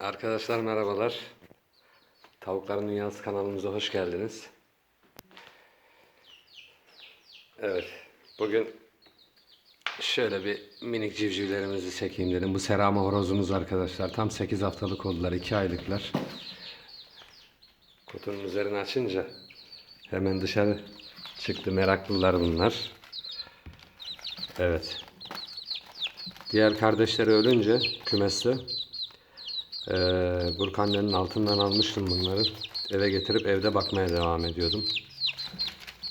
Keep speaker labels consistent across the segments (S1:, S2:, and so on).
S1: Arkadaşlar merhabalar. Tavukların Dünyası kanalımıza hoş geldiniz. Evet, bugün şöyle bir minik civcivlerimizi çekeyim dedim. Bu serama horozumuz arkadaşlar. Tam 8 haftalık oldular, 2 aylıklar. Kutunun üzerini açınca hemen dışarı çıktı. Meraklılar bunlar. Evet. Diğer kardeşleri ölünce kümeste ee, Burkanne'nin altından almıştım bunları. Eve getirip evde bakmaya devam ediyordum.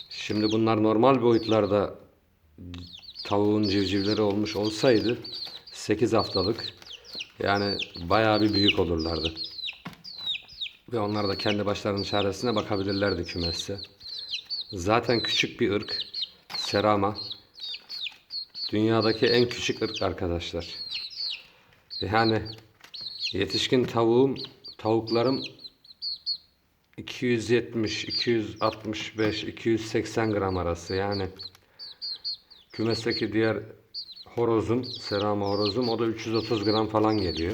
S1: Şimdi bunlar normal boyutlarda tavuğun civcivleri olmuş olsaydı 8 haftalık yani bayağı bir büyük olurlardı. Ve onlar da kendi başlarının çaresine bakabilirlerdi kümeste. Zaten küçük bir ırk. Serama. Dünyadaki en küçük ırk arkadaşlar. Yani Yetişkin tavuğum, tavuklarım 270, 265, 280 gram arası yani. Kümesteki diğer horozum, serama horozum o da 330 gram falan geliyor.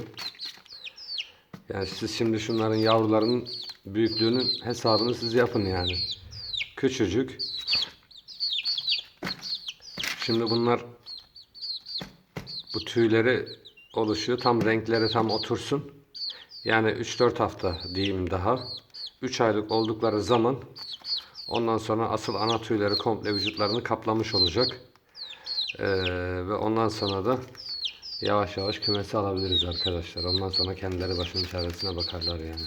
S1: Yani siz şimdi şunların yavrularının büyüklüğünün hesabını siz yapın yani. Küçücük. Şimdi bunlar bu tüyleri oluşuyor. Tam renkleri tam otursun. Yani 3-4 hafta diyeyim daha. 3 aylık oldukları zaman ondan sonra asıl ana tüyleri komple vücutlarını kaplamış olacak. Ee, ve ondan sonra da yavaş yavaş kümesi alabiliriz arkadaşlar. Ondan sonra kendileri başının çaresine bakarlar yani.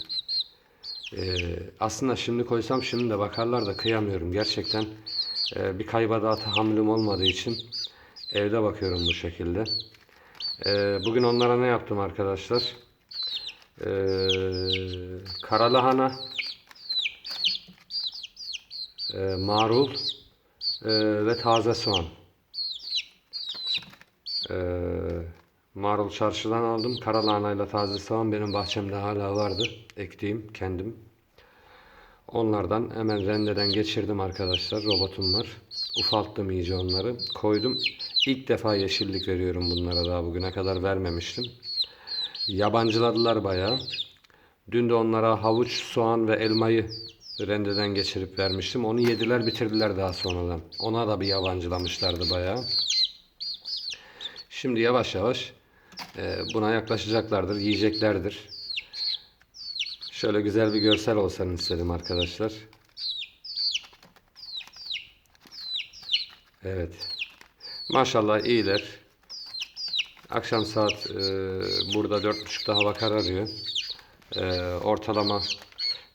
S1: Ee, aslında şimdi koysam şimdi de bakarlar da kıyamıyorum. Gerçekten e, bir kayba daha tahammülüm olmadığı için evde bakıyorum bu şekilde. Ee, bugün onlara ne yaptım arkadaşlar? Ee, karalahana, e, marul e, ve taze soğan. Ee, marul çarşıdan aldım. Karalahana ile taze soğan benim bahçemde hala vardı. Ektiğim kendim. Onlardan hemen rendeden geçirdim arkadaşlar. Robotum var. Ufalttım iyice onları. Koydum. İlk defa yeşillik veriyorum bunlara daha bugüne kadar vermemiştim. Yabancıladılar bayağı. Dün de onlara havuç, soğan ve elmayı rendeden geçirip vermiştim. Onu yediler bitirdiler daha sonradan. Ona da bir yabancılamışlardı bayağı. Şimdi yavaş yavaş e, buna yaklaşacaklardır, yiyeceklerdir. Şöyle güzel bir görsel olsun istedim arkadaşlar. Evet. Maşallah iyiler. Akşam saat e, burada 4.30'da hava kararıyor. E, ortalama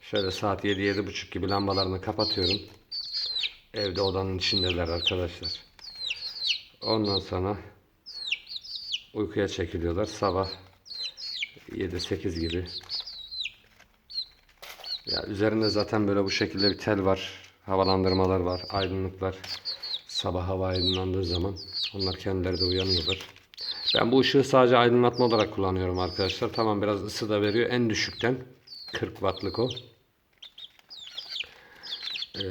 S1: şöyle saat 7-7.30 gibi lambalarını kapatıyorum. Evde odanın içindeler arkadaşlar. Ondan sonra uykuya çekiliyorlar. Sabah 7-8 gibi. Ya üzerinde zaten böyle bu şekilde bir tel var. Havalandırmalar var. Aydınlıklar. Sabah hava aydınlandığı zaman onlar kendileri de uyanıyorlar. Ben bu ışığı sadece aydınlatma olarak kullanıyorum arkadaşlar. Tamam biraz ısı da veriyor. En düşükten 40 wattlık o. Ee,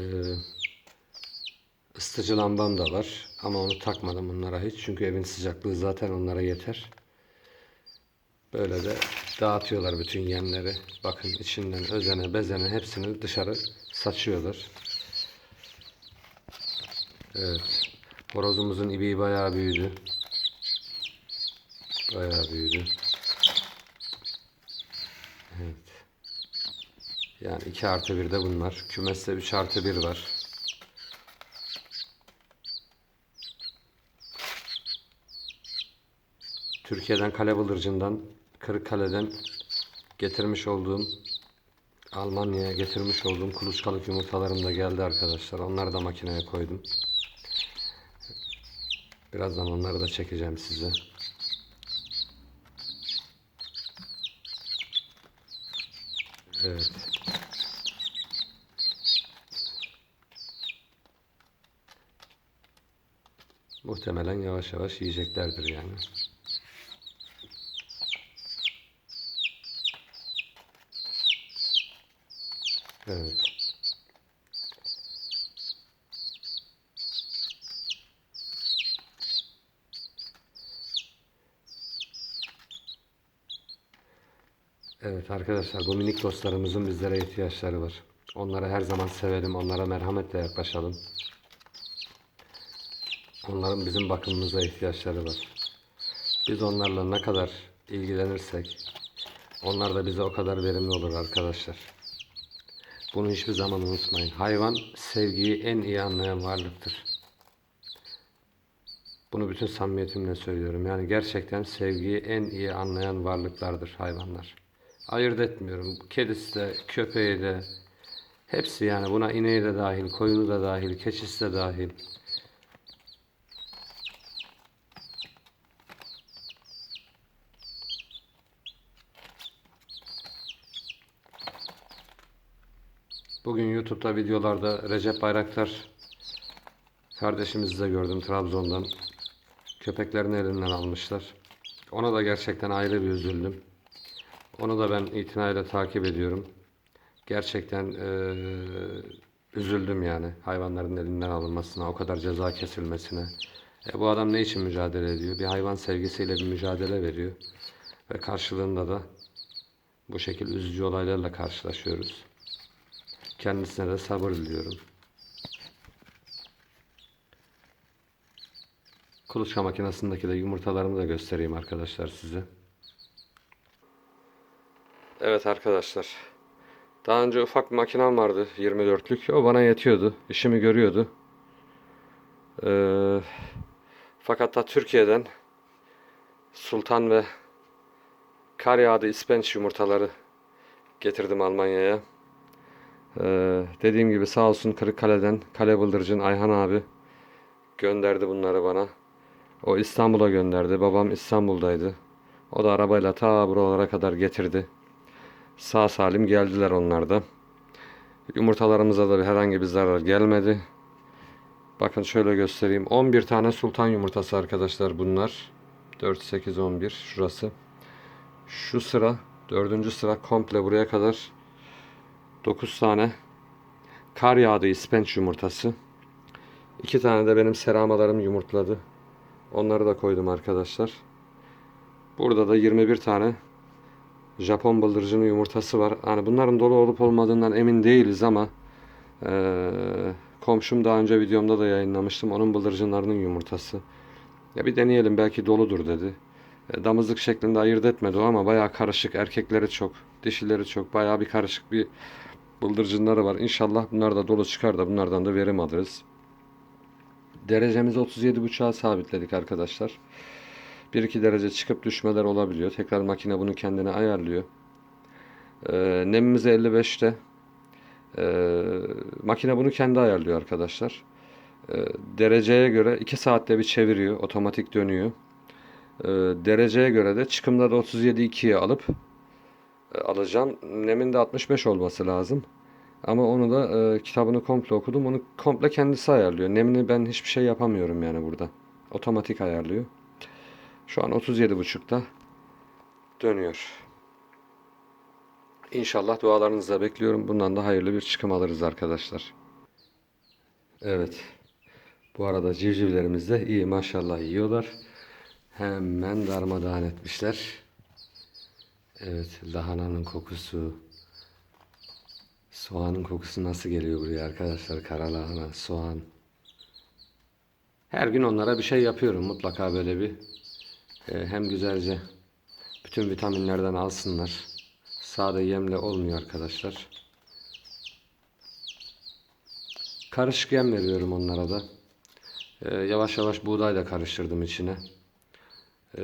S1: ısıtıcı lambam da var. Ama onu takmadım bunlara hiç. Çünkü evin sıcaklığı zaten onlara yeter. Böyle de dağıtıyorlar bütün yemleri. Bakın içinden özene bezene hepsini dışarı saçıyorlar. Evet. Horozumuzun ibiği bayağı büyüdü. Bayağı büyüdü. Evet. Yani 2 artı 1 de bunlar. Kümeste 3 artı 1 var. Türkiye'den kale bıldırcından, Kırıkkale'den getirmiş olduğum Almanya'ya getirmiş olduğum kuluçkalık yumurtalarım da geldi arkadaşlar. Onları da makineye koydum. Birazdan onları da çekeceğim size. Evet. Muhtemelen yavaş yavaş yiyeceklerdir yani. Evet. Evet arkadaşlar bu minik dostlarımızın bizlere ihtiyaçları var. Onları her zaman sevelim. Onlara merhametle yaklaşalım. Onların bizim bakımımıza ihtiyaçları var. Biz onlarla ne kadar ilgilenirsek onlar da bize o kadar verimli olur arkadaşlar. Bunu hiçbir zaman unutmayın. Hayvan sevgiyi en iyi anlayan varlıktır. Bunu bütün samimiyetimle söylüyorum. Yani gerçekten sevgiyi en iyi anlayan varlıklardır hayvanlar. Ayırt etmiyorum. Kedisi de, köpeği de, hepsi yani buna ineği de dahil, koyunu da dahil, keçisi de dahil. Bugün YouTube'da videolarda Recep Bayraktar kardeşimizi de gördüm Trabzon'dan. Köpeklerini elinden almışlar. Ona da gerçekten ayrı bir üzüldüm. Onu da ben itinayla takip ediyorum. Gerçekten eee, üzüldüm yani hayvanların elinden alınmasına, o kadar ceza kesilmesine. E, bu adam ne için mücadele ediyor? Bir hayvan sevgisiyle bir mücadele veriyor. Ve karşılığında da bu şekil üzücü olaylarla karşılaşıyoruz. Kendisine de sabır diliyorum. Kuluçka makinesindeki de yumurtalarımı da göstereyim arkadaşlar size. Evet arkadaşlar. Daha önce ufak bir makinem vardı 24'lük. O bana yetiyordu. İşimi görüyordu. Ee, fakat da Türkiye'den Sultan ve kar yağdı ispenç yumurtaları getirdim Almanya'ya. Ee, dediğim gibi sağ olsun Kırıkkale'den Kale Bıldırcın Ayhan abi gönderdi bunları bana. O İstanbul'a gönderdi. Babam İstanbul'daydı. O da arabayla ta buralara kadar getirdi. Sağ salim geldiler onlar da. Yumurtalarımıza da herhangi bir zarar gelmedi. Bakın şöyle göstereyim. 11 tane sultan yumurtası arkadaşlar bunlar. 4, 8, 11 şurası. Şu sıra dördüncü sıra komple buraya kadar 9 tane kar yağdı ispenç yumurtası. 2 tane de benim seramalarım yumurtladı. Onları da koydum arkadaşlar. Burada da 21 tane Japon bıldırcının yumurtası var. Hani bunların dolu olup olmadığından emin değiliz ama eee, komşum daha önce videomda da yayınlamıştım. Onun bıldırcınlarının yumurtası. Ya bir deneyelim belki doludur dedi. E, damızlık şeklinde ayırt etmedi o ama bayağı karışık. Erkekleri çok, dişileri çok. Bayağı bir karışık bir bıldırcınları var. İnşallah bunlar da dolu çıkar da bunlardan da verim alırız. Derecemizi 37.5'a sabitledik arkadaşlar. 1-2 derece çıkıp düşmeler olabiliyor. Tekrar makine bunu kendine ayarlıyor. Ee, nemimizi 55'te. Ee, makine bunu kendi ayarlıyor arkadaşlar. Ee, dereceye göre 2 saatte bir çeviriyor. Otomatik dönüyor. Ee, dereceye göre de çıkımda da 37.2'ye alıp e, alacağım. Nemin de 65 olması lazım. Ama onu da e, kitabını komple okudum. Onu komple kendisi ayarlıyor. Nemini ben hiçbir şey yapamıyorum yani burada. Otomatik ayarlıyor. Şu an 37.5'ta dönüyor. İnşallah dualarınızı da bekliyorum. Bundan da hayırlı bir çıkım alırız arkadaşlar. Evet. Bu arada civcivlerimiz de iyi maşallah yiyorlar. Hemen darmadağın etmişler. Evet lahananın kokusu. Soğanın kokusu nasıl geliyor buraya arkadaşlar? Kara lahana, soğan. Her gün onlara bir şey yapıyorum mutlaka böyle bir. E, hem güzelce bütün vitaminlerden alsınlar. Sade yemle olmuyor arkadaşlar. Karışık yem veriyorum onlara da. E, yavaş yavaş buğday da karıştırdım içine. E,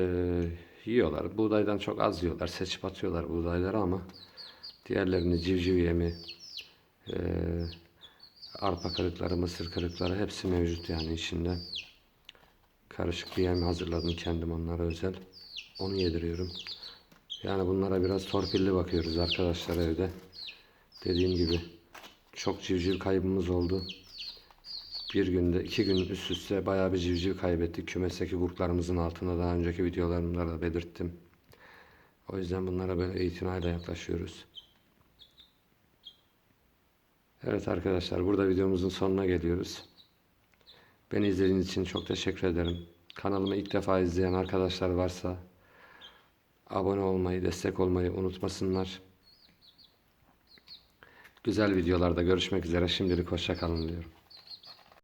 S1: yiyorlar. Buğdaydan çok az yiyorlar. Seçip atıyorlar buğdayları ama diğerlerini civciv yemi, e, arpa kırıkları, mısır kırıkları hepsi mevcut yani içinde. Karışık bir yem hazırladım kendim onlara özel. Onu yediriyorum. Yani bunlara biraz torpilli bakıyoruz arkadaşlar evde. Dediğim gibi çok civciv kaybımız oldu. Bir günde, iki gün üst üste bayağı bir civciv kaybettik. Kümesteki kurtlarımızın altına daha önceki videolarımda da belirttim. O yüzden bunlara böyle itinayla yaklaşıyoruz. Evet arkadaşlar burada videomuzun sonuna geliyoruz. Beni izlediğiniz için çok teşekkür ederim. Kanalımı ilk defa izleyen arkadaşlar varsa abone olmayı, destek olmayı unutmasınlar. Güzel videolarda görüşmek üzere. Şimdilik hoşça kalın diyorum.